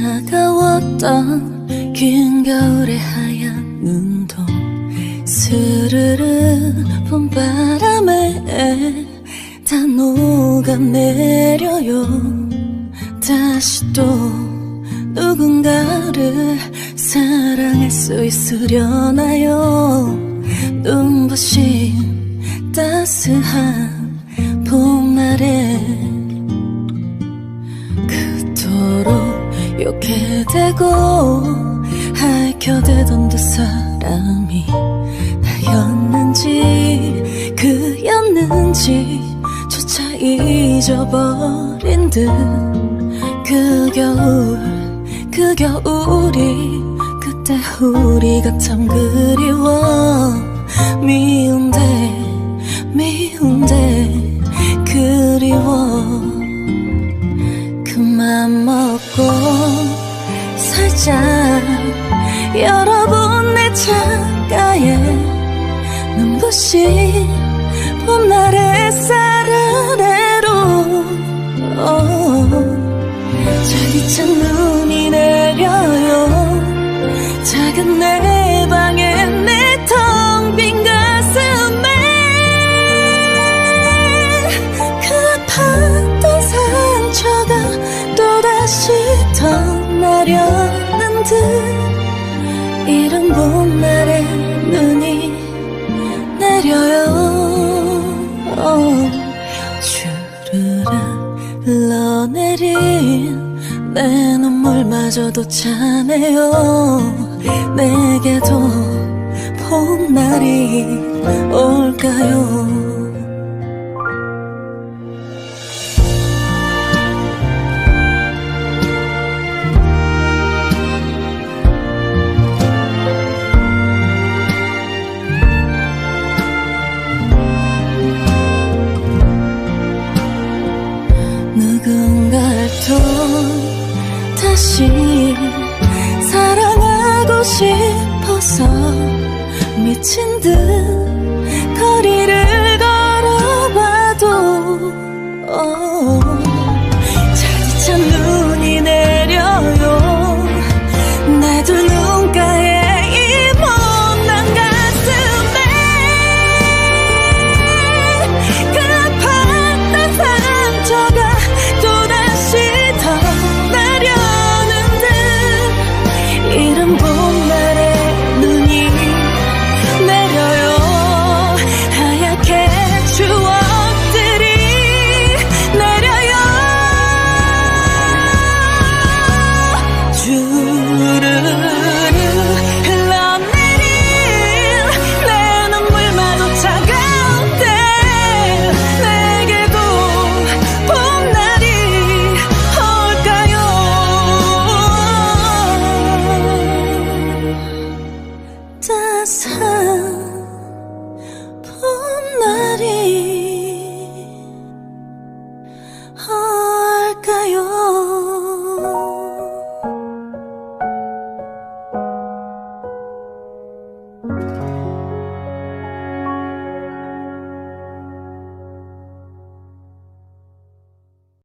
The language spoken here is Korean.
차가웠던 긴 겨울의 하얀 눈동 스르르 봄바람에 다 녹아내려요. 다시 또 누군가를 사랑할 수 있으려나요? 눈부신 따스한 욕해대고 할켜대던 두 사람이 나였는지 그였는지 조차 잊어버린 듯. 그 겨울 그 겨울이 그때 우리가 참 그리워. 미운데 미운데 그리워. 그만 먹고 살짝 여러분 내 창가에 눈부신 봄날의 사르래로. 자기찬 눈이 내려요. 작은 내 방에 내 텅 빈 가슴에 그 아팠던 상처가 또다시 터나려 는듯 이른 봄날에 눈이 내려요. 주르륵 흘러내린 내 눈물마저도 차네요. 내게도 봄날이 올까요 누군가를 또 다시 사랑하고 싶어서 미친 듯 세상 봄날이 올까요?